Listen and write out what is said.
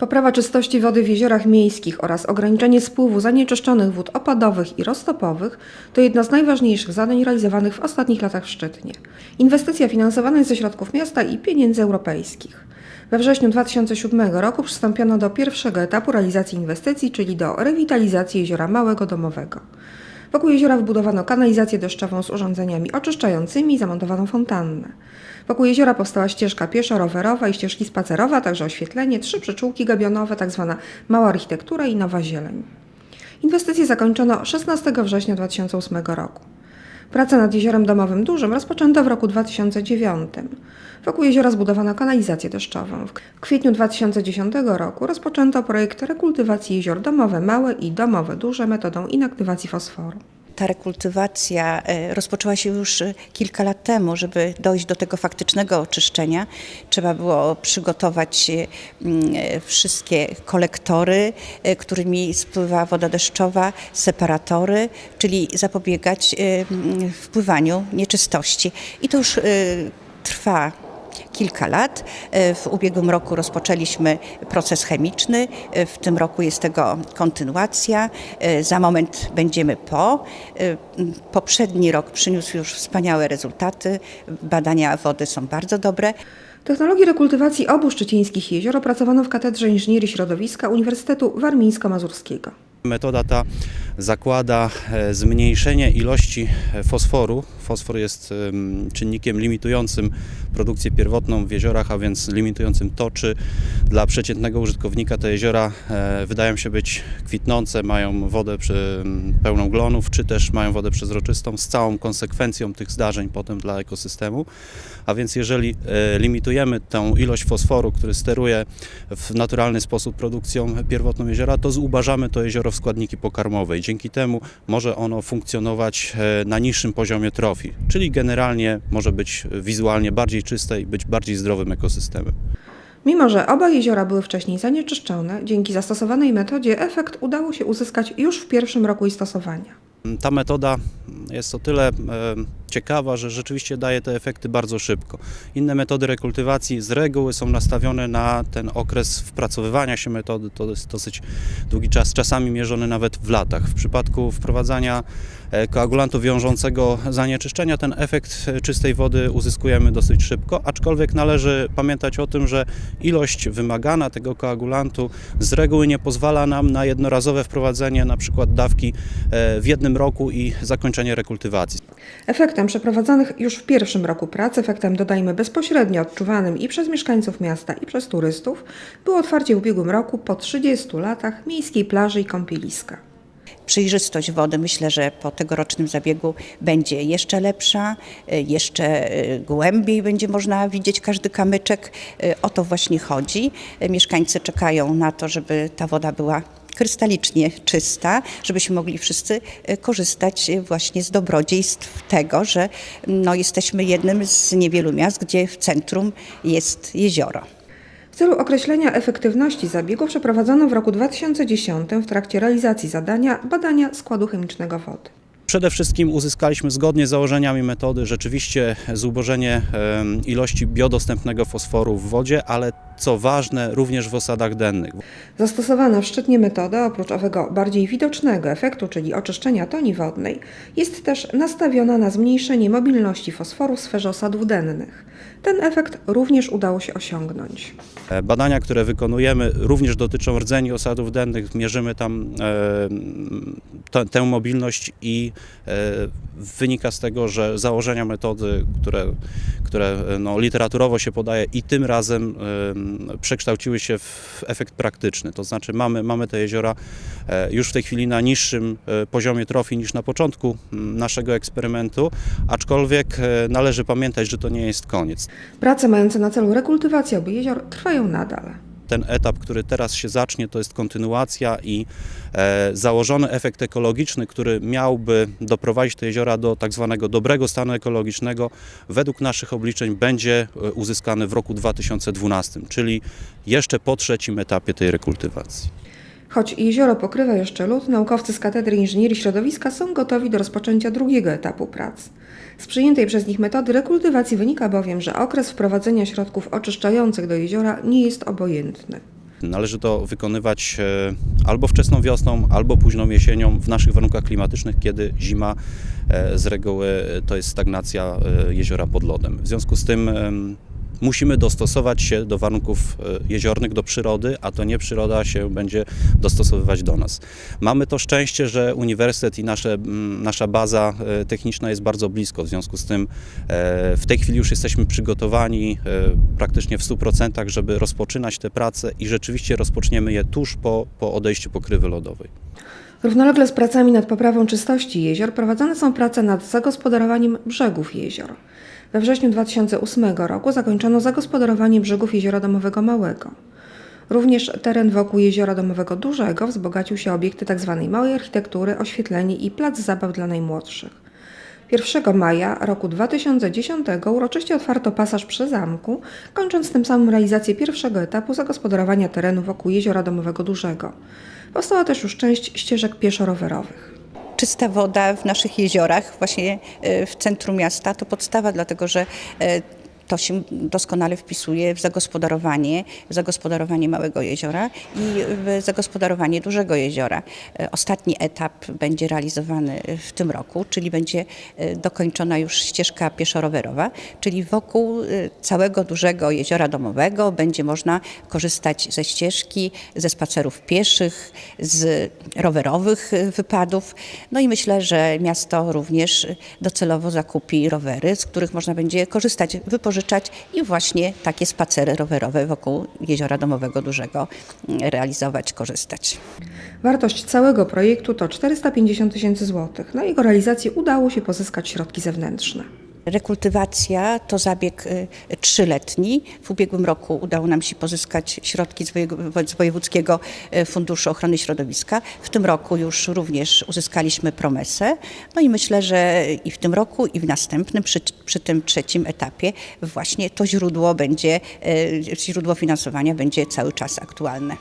Poprawa czystości wody w jeziorach miejskich oraz ograniczenie spływu zanieczyszczonych wód opadowych i roztopowych to jedno z najważniejszych zadań realizowanych w ostatnich latach w Szczytnie. Inwestycja finansowana jest ze środków miasta i pieniędzy europejskich. We wrześniu 2007 roku przystąpiono do pierwszego etapu realizacji inwestycji, czyli do rewitalizacji jeziora Małego Domowego. Wokół jeziora wbudowano kanalizację deszczową z urządzeniami oczyszczającymi i zamontowano fontannę. Wokół jeziora powstała ścieżka pieszo-rowerowa i ścieżki spacerowe, a także oświetlenie, trzy przyczółki gabionowe, tzw. mała architektura i nowa zieleń. Inwestycje zakończono 16 września 2008 roku. Prace nad jeziorem domowym dużym rozpoczęto w roku 2009. Wokół jeziora zbudowano kanalizację deszczową. W kwietniu 2010 roku rozpoczęto projekt rekultywacji jezior domowe małe i domowe duże metodą inaktywacji fosforu. Ta rekultywacja e, rozpoczęła się już e, kilka lat temu. Żeby dojść do tego faktycznego oczyszczenia, trzeba było przygotować e, wszystkie kolektory, którymi spływa woda deszczowa, separatory, czyli zapobiegać wpływaniu nieczystości. I to już trwa kilka lat. E, W ubiegłym roku rozpoczęliśmy proces chemiczny, e, w tym roku jest tego kontynuacja. E, Za moment będziemy po. Poprzedni rok przyniósł już wspaniałe rezultaty. Badania wody są bardzo dobre. Technologii rekultywacji obu szczecińskich jezior opracowano w Katedrze Inżynierii Środowiska Uniwersytetu Warmińsko-Mazurskiego. Metoda ta zakłada e, zmniejszenie ilości e, fosforu. Fosfor jest em, czynnikiem limitującym produkcję pierwotną w jeziorach, a więc limitującym to, czy dla przeciętnego użytkownika te jeziora e, wydają się być kwitnące, mają wodę pełną glonów, czy też mają wodę przezroczystą, z całą konsekwencją tych zdarzeń potem dla ekosystemu. A więc jeżeli limitujemy tą ilość fosforu, który steruje w naturalny sposób produkcją pierwotną jeziora, to zubażamy to jezioro w składniki pokarmowe i dzięki temu może ono funkcjonować e, na niższym poziomie trofii, czyli generalnie może być wizualnie bardziej czyste i być bardziej zdrowym ekosystemem. Mimo, że oba jeziora były wcześniej zanieczyszczone, dzięki zastosowanej metodzie efekt udało się uzyskać już w pierwszym roku jej stosowania. Ta metoda jest o tyle e, ciekawa, że rzeczywiście daje te efekty bardzo szybko. Inne metody rekultywacji z reguły są nastawione na ten okres wpracowywania się metody, to jest dosyć długi czas, czasami mierzony nawet w latach. W przypadku wprowadzania e, koagulantu wiążącego zanieczyszczenia ten efekt e, czystej wody uzyskujemy dosyć szybko, aczkolwiek należy pamiętać o tym, że ilość wymagana tego koagulantu z reguły nie pozwala nam na jednorazowe wprowadzenie na przykład dawki w jednym roku i zakończenie rekultywacji. Efektem przeprowadzonych już w pierwszym roku prac, efektem dodajmy bezpośrednio odczuwanym i przez mieszkańców miasta i przez turystów, było otwarcie w ubiegłym roku po 30 latach miejskiej plaży i kąpieliska. Przejrzystość wody myślę, że po tegorocznym zabiegu będzie jeszcze lepsza, e, jeszcze e, głębiej będzie można widzieć każdy kamyczek. E, O to właśnie chodzi. Mieszkańcy czekają na to, żeby ta woda była krystalicznie czysta, żebyśmy mogli wszyscy e, korzystać e, właśnie z dobrodziejstw tego, że no, jesteśmy jednym z niewielu miast, gdzie w centrum jest jezioro. W celu określenia efektywności zabiegu przeprowadzono w roku 2010 w trakcie realizacji zadania badania składu chemicznego wody. Przede wszystkim uzyskaliśmy zgodnie z założeniami metody rzeczywiście zubożenie ilości biodostępnego fosforu w wodzie, ale co ważne również w osadach dennych. Zastosowana w Szczytnie metoda, oprócz owego bardziej widocznego efektu, czyli oczyszczenia toni wodnej, jest też nastawiona na zmniejszenie mobilności fosforu w sferze osadów dennych. Ten efekt również udało się osiągnąć. E, Badania, które wykonujemy, również dotyczą rdzeni osadów dennych. Mierzymy tam e, tę- mobilność i wynika z tego, że założenia metody, które, które e, no, literaturowo się podaje i tym razem e, przekształciły się w efekt praktyczny. To znaczy mamy, mamy te jeziora e, już w tej chwili na niższym e, poziomie trofii niż na początku naszego eksperymentu, aczkolwiek e, należy pamiętać, że to nie jest koniec. Prace mające na celu rekultywację obu jezior trwają nadal. Ten etap, który teraz się zacznie, to jest kontynuacja i e, założony efekt ekologiczny, który miałby doprowadzić te jeziora do tak zwanego dobrego stanu ekologicznego, według naszych obliczeń będzie e, uzyskany w roku 2012, czyli jeszcze po trzecim etapie tej rekultywacji. Choć jezioro pokrywa jeszcze lód, naukowcy z Katedry Inżynierii Środowiska są gotowi do rozpoczęcia drugiego etapu prac. Z przyjętej przez nich metody rekultywacji wynika bowiem, że okres wprowadzenia środków oczyszczających do jeziora nie jest obojętny. Należy to wykonywać e, albo wczesną wiosną, albo późną jesienią w naszych warunkach klimatycznych, kiedy zima e, z reguły to jest stagnacja e, jeziora pod lodem. W związku z tym musimy dostosować się do warunków e, jeziornych, do przyrody, a to nie przyroda się będzie dostosowywać do nas. Mamy to szczęście, że uniwersytet i nasze, nasza baza e, techniczna jest bardzo blisko, w związku z tym e, w tej chwili już jesteśmy przygotowani praktycznie w 100%, żeby rozpoczynać te prace i rzeczywiście rozpoczniemy je tuż po, po odejściu pokrywy lodowej. Równolegle z pracami nad poprawą czystości jezior prowadzone są prace nad zagospodarowaniem brzegów jezior. We wrześniu 2008 roku zakończono zagospodarowanie brzegów jeziora domowego Małego. Również teren wokół jeziora domowego Dużego wzbogacił się obiekty tzw. małej architektury, oświetlenie i plac zabaw dla najmłodszych. 1 maja roku 2010 uroczyście otwarto pasaż przy zamku, kończąc tym samym realizację pierwszego etapu zagospodarowania terenu wokół jeziora domowego Dużego. Powstała też już część ścieżek pieszo-rowerowych. Czysta woda w naszych jeziorach, właśnie e, w centrum miasta, to podstawa, dlatego że e, to się doskonale wpisuje w zagospodarowanie, w zagospodarowanie małego jeziora i w zagospodarowanie dużego jeziora. E, Ostatni etap będzie realizowany w tym roku, czyli będzie e, dokończona już ścieżka pieszo-rowerowa, czyli wokół e, całego dużego jeziora domowego będzie można korzystać ze ścieżki, ze spacerów pieszych, z rowerowych wypadów. No i myślę, że miasto również docelowo zakupi rowery, z których można będzie korzystać, wypożyczać i właśnie takie spacery rowerowe wokół jeziora domowego dużego mm, realizować, korzystać. Wartość całego projektu to 450 tysięcy złotych. Na jego realizację udało się pozyskać środki zewnętrzne. Rekultywacja to zabieg y, trzyletni. W ubiegłym roku udało nam się pozyskać środki z wojew- z Wojewódzkiego y, Funduszu Ochrony Środowiska. W tym roku już również uzyskaliśmy promesę. No i myślę, że i w tym roku, i w następnym, przy, przy tym trzecim etapie, właśnie to źródło będzie, y, źródło finansowania będzie cały czas aktualne.